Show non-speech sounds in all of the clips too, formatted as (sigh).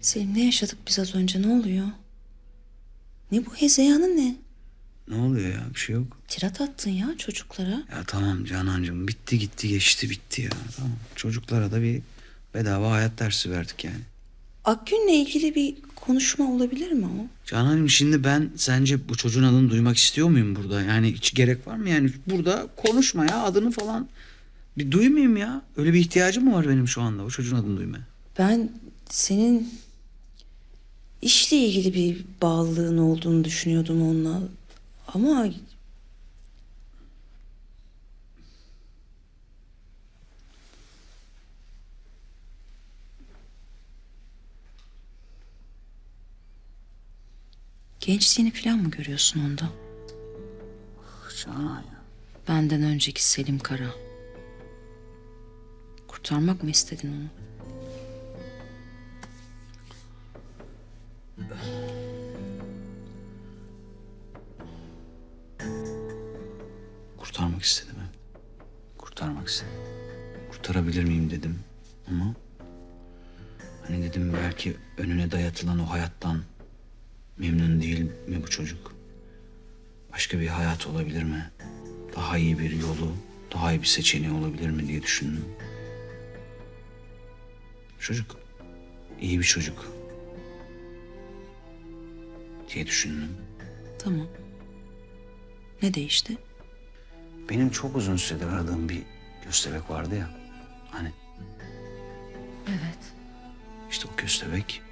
Selim ne yaşadık biz az önce ne oluyor? Ne bu hezeyanın ne? Ne oluyor ya bir şey yok. Tirat attın ya çocuklara. Ya tamam Canancığım bitti gitti geçti bitti ya. Tamam. Çocuklara da bir bedava hayat dersi verdik yani. Akgün'le ilgili bir konuşma olabilir mi o? Canancığım şimdi ben sence bu çocuğun adını duymak istiyor muyum burada? Yani hiç gerek var mı yani? Burada konuşma ya adını falan. Bir duymayayım ya. Öyle bir ihtiyacım mı var benim şu anda o çocuğun adını duymaya? Ben senin işle ilgili bir bağlılığın olduğunu düşünüyordum onunla. Ama gençliğini falan mı görüyorsun onda? Canan ya. Benden önceki Selim Kara. Kurtarmak mı istedin onu? Hani dedim belki önüne dayatılan o hayattan memnun değil mi bu çocuk? Başka bir hayat olabilir mi? Daha iyi bir yolu, daha iyi bir seçeneği olabilir mi diye düşündüm. Çocuk iyi bir çocuk diye düşündüm. Tamam. Ne değişti? Benim çok uzun süredir aradığım bir köstebek vardı ya. Hani Evet. İşte o köstebek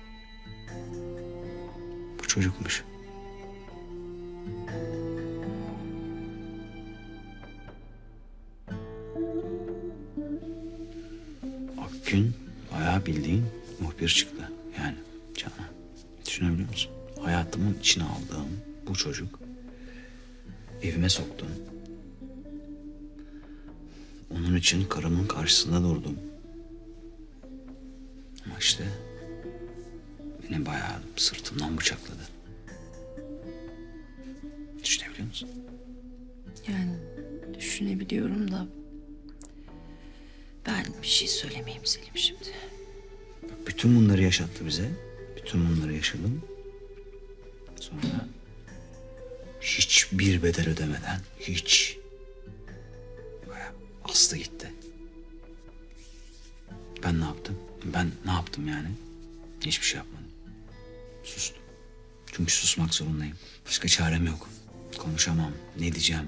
bu çocukmuş. Akgün bayağı bildiğin muhbir çıktı. Yani Canan. Düşünebiliyor musun? Hayatımın içine aldığım bu çocuk evime soktum. Onun için karımın karşısında durdum. İşte beni bayağı sırtımdan bıçakladı. Düşünebiliyor musun? Yani düşünebiliyorum da ben bir şey söylemeyeyim Selim şimdi. Bütün bunları yaşattı bize. Bütün bunları yaşadım. Sonra hiçbir bedel ödemeden hiç bayağı astı gitti. Ben ne yaptım? Ben ne yaptım yani? Hiçbir şey yapmadım. Sustum. Çünkü susmak zorundayım. Başka çarem yok. Konuşamam. Ne diyeceğim?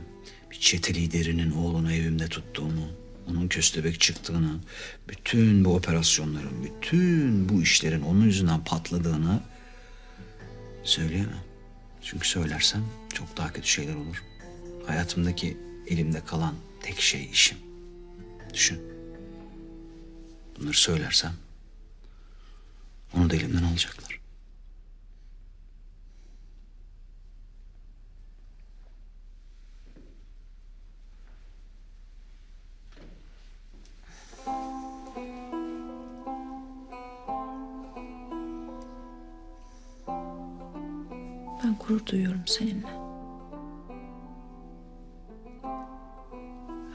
Bir çete liderinin oğlunu evimde tuttuğumu, onun köstebek çıktığını, bütün bu operasyonların, bütün bu işlerin onun yüzünden patladığını söyleyemem. Çünkü söylersem çok daha kötü şeyler olur. Hayatımdaki elimde kalan tek şey işim. Düşün. Bunları söylersem onu da elimden alacaklar. Ben gurur duyuyorum seninle.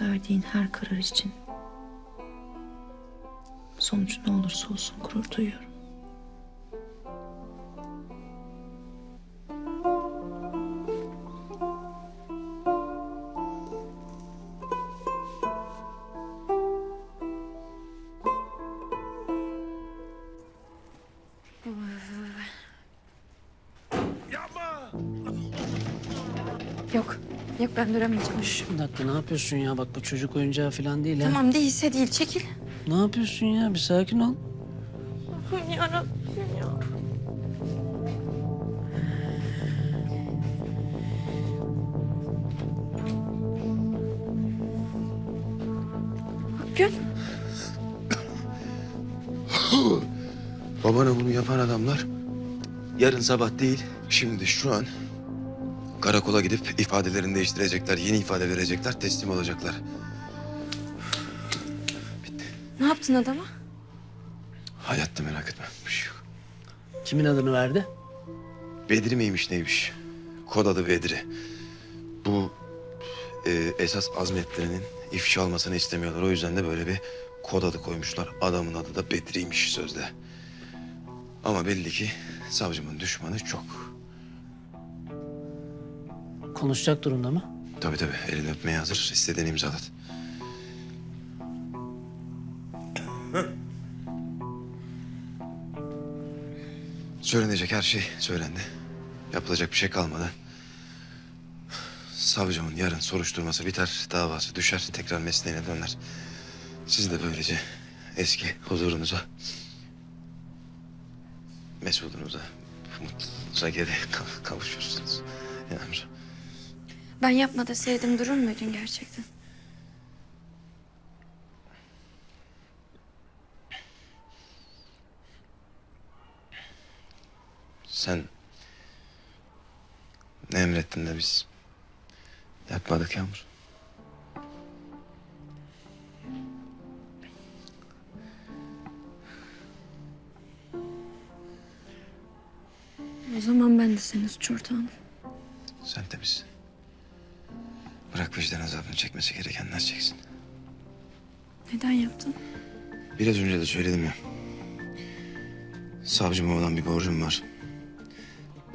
Verdiğin her karar için sonucu ne olursa olsun gurur duyuyorum. Yok. Ben duramayacağım. Şş, bir dakika ne yapıyorsun ya? Bak bu çocuk oyuncağı falan değil ha. Tamam değilse değil. Çekil. Ne yapıyorsun ya? Bir sakin ol. Yarabbim ya. Gül. (coughs) Babana bunu yapan adamlar yarın sabah değil, şimdi şu an karakola gidip ifadelerini değiştirecekler, yeni ifade verecekler, teslim olacaklar. Ne yaptın adama? Hayatta merak etme, bir şey yok. Kimin adını verdi? Bedri miymiş neymiş? Kod adı Bedri. Bu e, esas azmetlerinin ifşa olmasını istemiyorlar. O yüzden de böyle bir kod adı koymuşlar. Adamın adı da Bedri'ymiş sözde. Ama belli ki savcımın düşmanı çok. Konuşacak durumda mı? Tabii tabii elini öpmeye hazır. İstediğini imzalat. Söylenecek her şey söylendi. Yapılacak bir şey kalmadı. Savcımın yarın soruşturması biter, davası düşer, tekrar mesleğine döner. Siz de böylece eski huzurunuza, mesudunuza, mutluluğunuza geri kav- kavuşursunuz. Yağmur. Ben yapma deseydim durur muydun gerçekten? Sen ne emrettin de biz yapmadık Yağmur. O zaman ben de senin suç ortağınım. Sen temiz. Bırak vicdan azabını çekmesi gerekenler çeksin. Neden yaptın? Biraz önce de söyledim ya. Savcıma olan bir borcum var.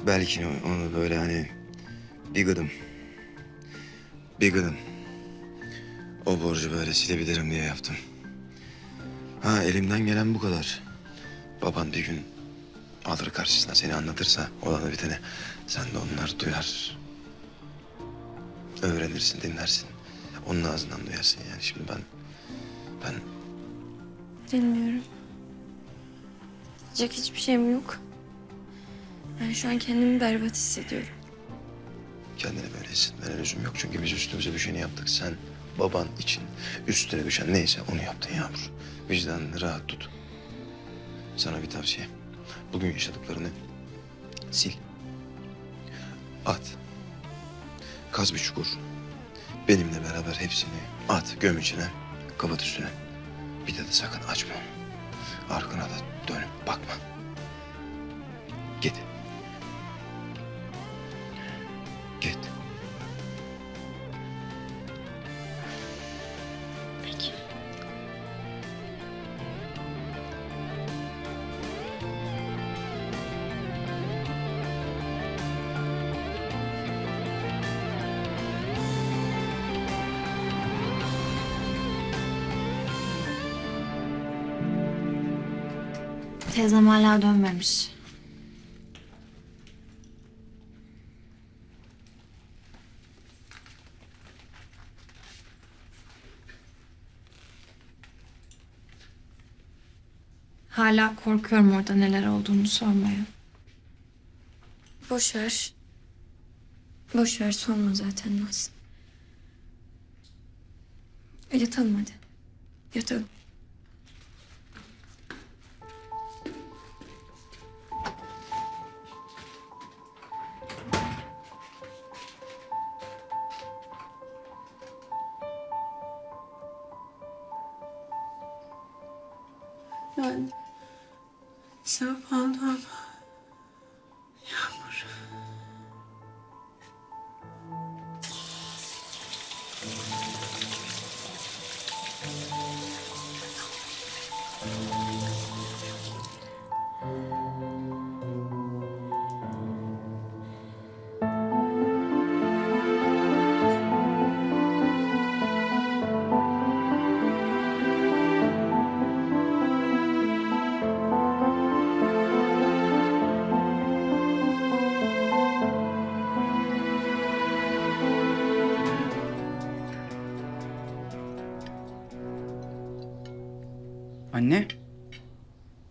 Belki onu böyle hani bir gıdım, bir gıdım o borcu böyle silebilirim diye yaptım. Ha elimden gelen bu kadar. Baban bir gün alır karşısına seni anlatırsa olanı biteni sen de onları duyar. Öğrenirsin, dinlersin. Onun ağzından duyarsın yani. Şimdi ben, ben Bilmiyorum. Diyecek hiçbir şeyim yok. Ben şu an kendimi berbat hissediyorum. Kendine böyle hissetmene lüzum yok. Çünkü biz üstümüze düşeni yaptık. Sen baban için üstüne düşen neyse onu yaptın Yağmur. Vicdanını rahat tut. Sana bir tavsiye. Bugün yaşadıklarını sil. At. Kaz bir çukur. Benimle beraber hepsini at göm içine. Kapat üstüne. Bir de, de sakın açma. Arkana da dönüp bakma. Git. Teyzem hala dönmemiş. Hala korkuyorum orada neler olduğunu sormaya. Boş ver. Sorma zaten Naz. Yatalım hadi. Yatalım. Yani Seval'dan Yağmur.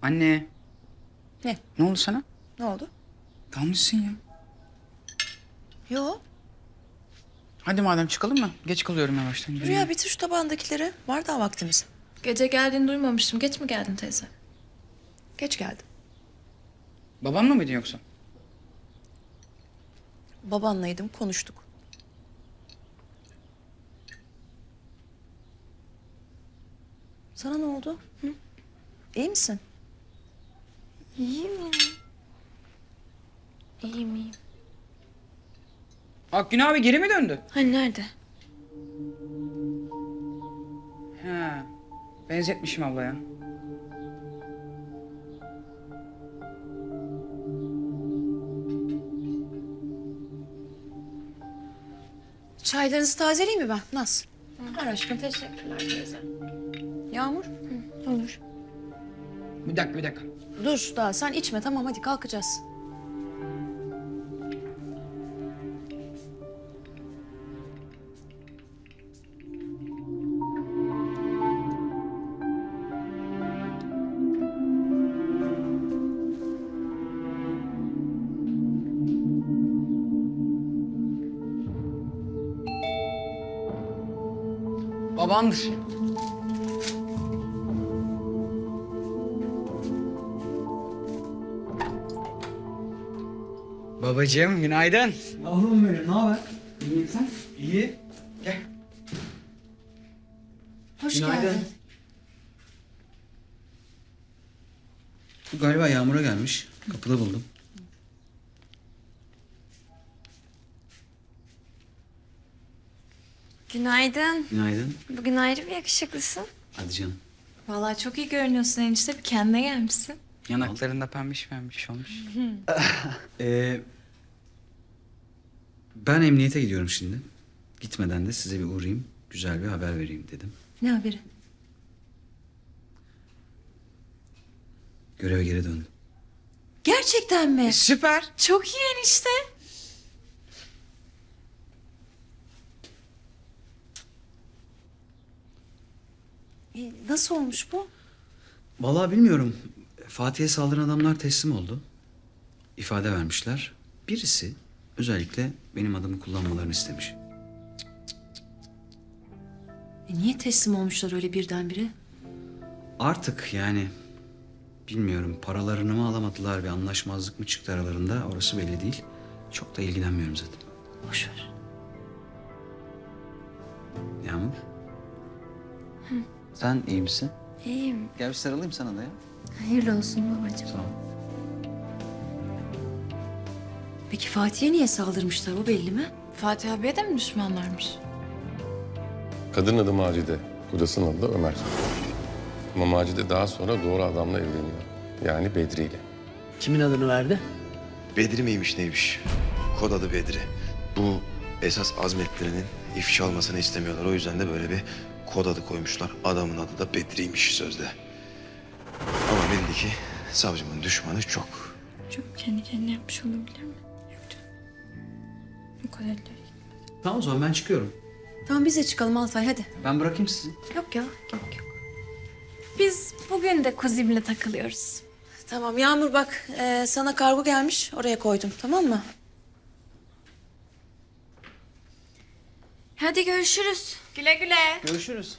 Anne. Ne? Ne oldu sana? Ne oldu? Dalmışsın ya. Yo. Hadi madem çıkalım mı? Geç kalıyorum yavaştan. Yürü ya bitir şu tabağındakileri. Var daha vaktimiz. Gece geldiğini duymamıştım. Geç mi geldin teyze? Geç geldim. Babamla mıydın yoksa? Babanlaydım konuştuk. Sana ne oldu? Hı? İyi misin? İyi miyim? İyi miyim? Akgün abi geri mi döndü? Hani nerede? He. Benzetmişim ablaya. Çaylarınızı tazeleyeyim mi ben? Nasıl? Var aşkım. Teşekkürler teyze. Yağmur? Olur. Bir dakika bir dakika. Dur daha sen içme tamam hadi kalkacağız. Babandır. Babacığım günaydın. Yavrum benim ne haber? İyiyim sen? İyi. Gel. Hoş Günaydın. geldin. Bu galiba Yağmur'a gelmiş. Kapıda buldum. Günaydın. Günaydın. Bugün ayrı bir yakışıklısın. Hadi canım. Vallahi çok iyi görünüyorsun enişte. Bir kendine gelmişsin. Yanaklarında pembiş pembiş olmuş. (laughs) Ee, ben emniyete gidiyorum şimdi. Gitmeden de size bir uğrayayım. Güzel bir haber vereyim dedim. Ne haberi? Göreve geri döndüm. Gerçekten mi? Süper. Çok iyi enişte. E, nasıl olmuş bu? Vallahi bilmiyorum. Fatih'e saldıran adamlar teslim oldu. İfade vermişler. Birisi özellikle benim adımı kullanmalarını istemiş. E, niye teslim olmuşlar öyle birdenbire? Artık yani bilmiyorum paralarını mı alamadılar bir anlaşmazlık mı çıktı aralarında orası belli değil. Çok da ilgilenmiyorum zaten. Boş ver. Yağmur. Sen iyi misin? İyiyim. Gel bir sarılayım sana da ya. Hayırlı olsun babacığım. Tamam. Peki Fatih'e niye saldırmışlar o belli mi? Fatih abiye de mi düşmanlarmış? Kadın adı Macide, kocasının adı da Ömer. Ama Macide daha sonra doğru adamla evleniyor. Yani Bedri ile. Kimin adını verdi? Bedri miymiş neymiş? Kod adı Bedri. Bu esas azmetlerinin ifşa olmasını istemiyorlar. O yüzden de böyle bir kod adı koymuşlar. Adamın adı da Bedri'ymiş sözde. Ama belli ki savcımın düşmanı çok. Çok kendi kendine yapmış olabilir mi? Kadar değil. Tamam o zaman ben çıkıyorum. Tamam biz de çıkalım Altay hadi. Ben bırakayım sizi. Yok ya yok yok. Biz bugün de kuzimle takılıyoruz. Tamam Yağmur bak e, sana kargo gelmiş oraya koydum tamam mı? Hadi görüşürüz. Güle güle. Görüşürüz.